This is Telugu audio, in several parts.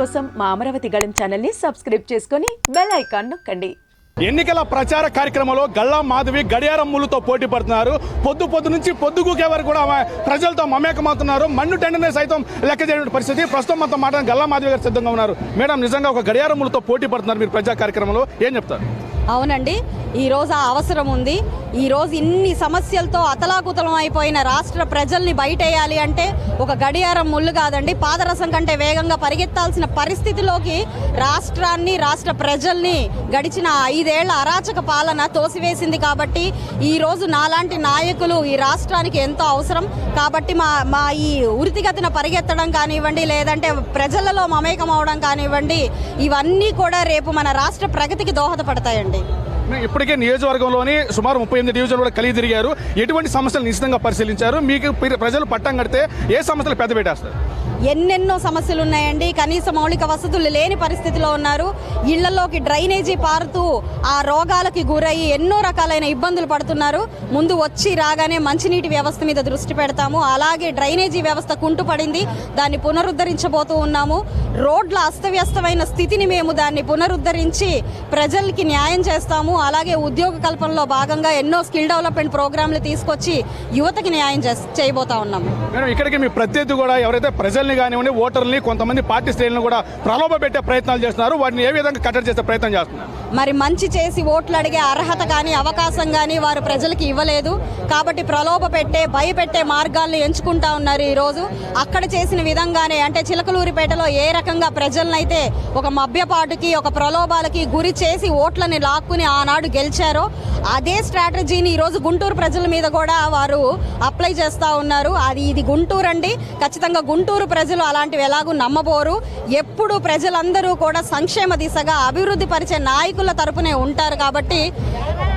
కోసం మా అమరావతి గళం ఛానల్ని సబ్స్క్రైబ్ చేసుకొని బెల్ ఐకాన్ నొక్కండి. ఎన్నికల ప్రచార కార్యక్రమంలో గల్లా మాధవి గడియారం ముళ్ళుతో పోటీ పడుతున్నారు. పొద్దు పొద్దు నుంచి పొద్దుగూకే వరకు కూడా ఆమె ప్రజలతో మమేకమవుతున్నారు. మన్ను టెండనే సైతం లెక్క చేయడం పరిస్థితి. ప్రస్తుతం మనతో మాట గల్లా మాధవి గారు సిద్ధంగా ఉన్నారు. మేడం నిజంగా ఒక గడియారం ముళ్ళుతో పోటీ పడుతున్నారు మీరు ప్రజా కార్యక్రమంలో. ఏం చెప్తారు? అవునండి. ఈరోజు ఆ అవసరం ఉంది. ఈరోజు ఇన్ని సమస్యలతో అతలాకుతలం అయిపోయిన రాష్ట్ర ప్రజల్ని బయటేయాలి అంటే ఒక గడియారం ముళ్ళు కాదండి. పాదరసం కంటే వేగంగా పరిగెత్తాల్సిన పరిస్థితిలోకి రాష్ట్రాన్ని రాష్ట్ర ప్రజల్ని గడిచిన ఐదేళ్ళ అరాచక పాలన తోసివేసింది కాబట్టి ఈరోజు నాలాంటి నాయకులు ఈ రాష్ట్రానికి ఎంతో అవసరం. కాబట్టి మా మా ఈ ఉరితిగతిన పరిగెత్తడం కానివ్వండి లేదంటే ప్రజలలో మమేకం అవడం కానివ్వండి ఇవన్నీ కూడా రేపు మన రాష్ట్ర ప్రగతికి దోహదపడతాయండి. ఇప్పటికే నియోజకవర్గంలోని సుమారు ముప్పై ఎనిమిది డివిజన్లు కూడా కలిగి తిరిగారు. ఎటువంటి సమస్యలు నిశ్చితంగా పరిశీలించారు? మీకు ప్రజలు పట్టం కడితే ఏ సమస్యలు పెద్ద పెట్టేస్తారు? ఎన్నెన్నో సమస్యలు ఉన్నాయండి. కనీస మౌలిక వసతులు లేని పరిస్థితిలో ఉన్నారు. ఇళ్ళలోకి డ్రైనేజీ పారుతూ ఆ రోగాలకి గురయ్యి ఎన్నో రకాలైన ఇబ్బందులు పడుతున్నారు. ముందు వచ్చి రాగానే మంచినీటి వ్యవస్థ మీద దృష్టి పెడతాము. అలాగే డ్రైనేజీ వ్యవస్థ కుంటుపడింది. దాన్ని పునరుద్ధరించబోతూ ఉన్నాము. రోడ్ల అస్తవ్యస్తమైన స్థితిని మేము దాన్ని పునరుద్ధరించి ప్రజలకి న్యాయం చేస్తాము. అలాగే ఉద్యోగ కల్పనలో భాగంగా ఎన్నో స్కిల్ డెవలప్మెంట్ ప్రోగ్రాంలు తీసుకొచ్చి యువతకి న్యాయం చేస్- చేయబోతా ఉన్నాము. ఇక్కడికి మీ ప్రత్యర్థి కూడా ఎవరైతే ప్రజల్ని కానివ్వండి ఓటర్ని కొంతమంది పార్టీ శ్రేణులను కూడా ప్రలోభ పెట్టే ప్రయత్నాలు చేస్తున్నారు. వాటిని ఏ విధంగా కట్టడి చేసే ప్రయత్నం చేస్తున్నారు? మరి మంచి చేసి ఓట్లు అడిగే అర్హత కానీ అవకాశం కానీ వారు ప్రజలకి ఇవ్వలేదు. కాబట్టి ప్రలోభ పెట్టే భయపెట్టే మార్గాలను ఎంచుకుంటా ఉన్నారు ఈరోజు. అక్కడ చేసిన విధంగానే అంటే చిలకలూరిపేటలో ఏ రకంగా ప్రజలనైతే ఒక మభ్యపాటుకి ఒక ప్రలోభాలకి గురి చేసి ఓట్లని లాక్కుని ఆనాడు గెలిచారో అదే స్ట్రాటజీని ఈరోజు గుంటూరు ప్రజల మీద కూడా వారు అప్లై చేస్తూ ఉన్నారు. అది ఇది గుంటూరు అండి ఖచ్చితంగా గుంటూరు ప్రజలు అలాంటివి ఎలాగూ నమ్మబోరు. ఎప్పుడు ప్రజలందరూ కూడా సంక్షేమ దిశగా అభివృద్ధి పరిచే నాయకుల తరపునే ఉంటారు కాబట్టి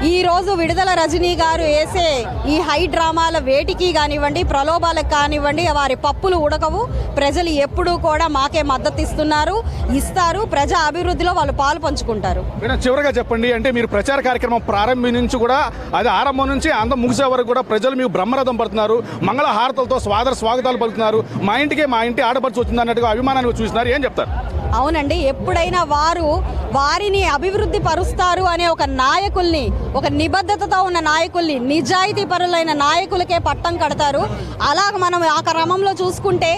ఈరోజు విడుదల రజనీ గారు వేసే ఈ హై డ్రామాల వేటికి కానివ్వండి ప్రలోభాలకు కానివ్వండి వారి పప్పులు ఉడకవు. ప్రజలు ఎప్పుడూ కూడా మాకే మద్దతు ఇస్తున్నారు ఇస్తారు. ప్రజా అభివృద్ధిలో వాళ్ళు పాలు పంచుకుంటారు. చివరిగా చెప్పండి అంటే మీరు ప్రచార కార్యక్రమం ప్రారంభం నుంచి కూడా అది ఆరంభం నుంచి అంత ముగిసే వరకు కూడా ప్రజలు మీకు బ్రహ్మరథం పడుతున్నారు. మంగళ హారతలతో స్వాదర స్వాగతాలు పలుకుతున్నారు. మా ఇంటికే మా ఇంటి ఆడపడుచు వచ్చింది అన్నట్టుగా అభిమానానికి చూస్తున్నారు ఏం చెప్తారు? అవునండి ఎప్పుడైనా వారు వారిని అభివృద్ధి పరుస్తారు అనే ఒక నాయకుల్ని ఒక నిబద్ధతతో ఉన్న నాయకుల్ని నిజాయితీ పరులైన నాయకులకే పట్టం కడతారు. అలాగ మనం ఆ క్రమంలో చూసుకుంటే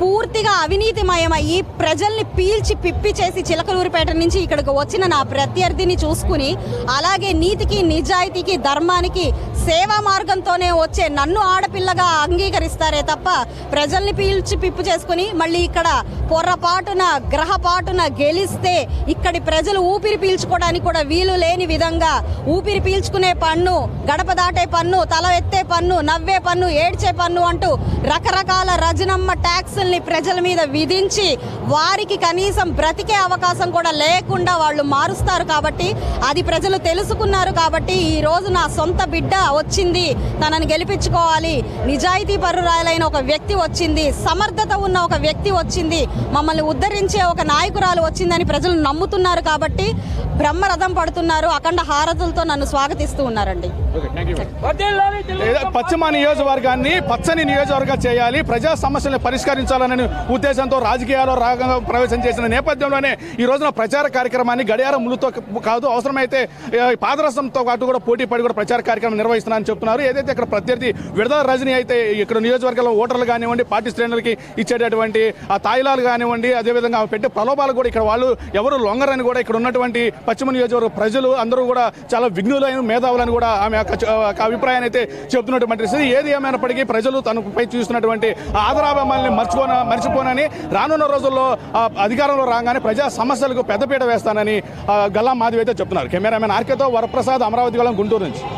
పూర్తిగా అవినీతిమయమయ్యి ప్రజల్ని పీల్చి పిప్పి చేసి చిలకలూరిపేట నుంచి ఇక్కడికి వచ్చిన నా ప్రత్యర్థిని చూసుకుని అలాగే నీతికి నిజాయితీకి ధర్మానికి సేవా మార్గంతోనే వచ్చే నన్ను ఆడపిల్లగా అంగీకరిస్తారే తప్ప ప్రజల్ని పీల్చి పిప్పు చేసుకుని మళ్ళీ ఇక్కడ పొర్రపాటున గ్రహపాటున గెలిస్తే ఇక్కడి ప్రజలు ఊపిరి పీల్చుకోవడానికి కూడా వీలు లేని విధంగా ఊపిరి పీల్చుకునే పన్ను గడప దాటే పన్ను తల ఎత్తే పన్ను నవ్వే పన్ను ఏడ్చే పన్ను అంటూ రకరకాల రజనమ్మ ట్యాక్సుల్ని ప్రజల మీద విధించి వారికి కనీసం బ్రతికే అవకాశం కూడా లేకుండా వాళ్ళు మారుస్తారు కాబట్టి అది ప్రజలు తెలుసుకున్నారు కాబట్టి ఈ రోజు నా సొంత బిడ్డ వచ్చింది. తనని గెలిపించుకోవాలి. నిజాయితీ పరురాలైన ఒక వ్యక్తి వచ్చింది. సమర్థత ఉన్న ఒక వ్యక్తి వచ్చింది. మమ్మల్ని ఉద్ధరించే ఒక నాయకురాలు వచ్చిందని ప్రజలు నమ్ముతున్నారు కాబట్టి బ్రహ్మరథం పడుతున్నారు. అఖండ హారతులతో నన్ను స్వాగతిస్తూ ఉన్నారండి. పశ్చిమ నియోజకవర్గాన్ని పచ్చని నియోజకవర్గం చేయాలి. ప్రజా సమస్యలను పరిష్కరించాలనే ఉద్దేశంతో రాజకీయాల్లో రాగంగా ప్రవేశం చేసిన నేపథ్యంలోనే ఈ రోజున ప్రచార కార్యక్రమాన్ని గడియారం ములుతో కాదు అవసరమైతే పాదరసంతో పాటు కూడా పోటీ పడి కూడా ప్రచార కార్యక్రమం నిర్వహిస్తున్నారని చెప్తున్నారు. ఏదైతే ఇక్కడ ప్రత్యర్థి విడదల రజనీ అయితే ఇక్కడ నియోజకవర్గంలో ఓటర్లు కానివ్వండి పార్టీ శ్రేణులకి ఇచ్చేటటువంటి ఆ తాయిలాలు కానివ్వండి అదేవిధంగా ఆమె పెట్టే ప్రలోభాలు కూడా ఇక్కడ వాళ్ళు ఎవరు లొంగరని కూడా ఇక్కడ ఉన్నటువంటి పశ్చిమ నియోజకవర్గ ప్రజలు అందరూ కూడా చాలా విఘ్నులైన మేధావులని కూడా ఆమె ఒక అభిప్రాయాన్ని అయితే చెబుతున్నటువంటి స్థితి ఏది ఏమైనప్పటికీ ప్రజలు తనపై చూస్తున్నటువంటి ఆదరాభిమానాన్ని మర్చిపోన మర్చిపోనని రానున్న రోజుల్లో ఆ, అధికారంలో రాగానే ప్రజా సమస్యలకు పెద్దపీట వేస్తానని ఆ, గల్లా మాధవి అయితే చెప్తున్నారు. కెమెరామెన్ ఆర్కేతో వరప్రసాద్ అమరావతి గలం గుంటూరు నుంచి.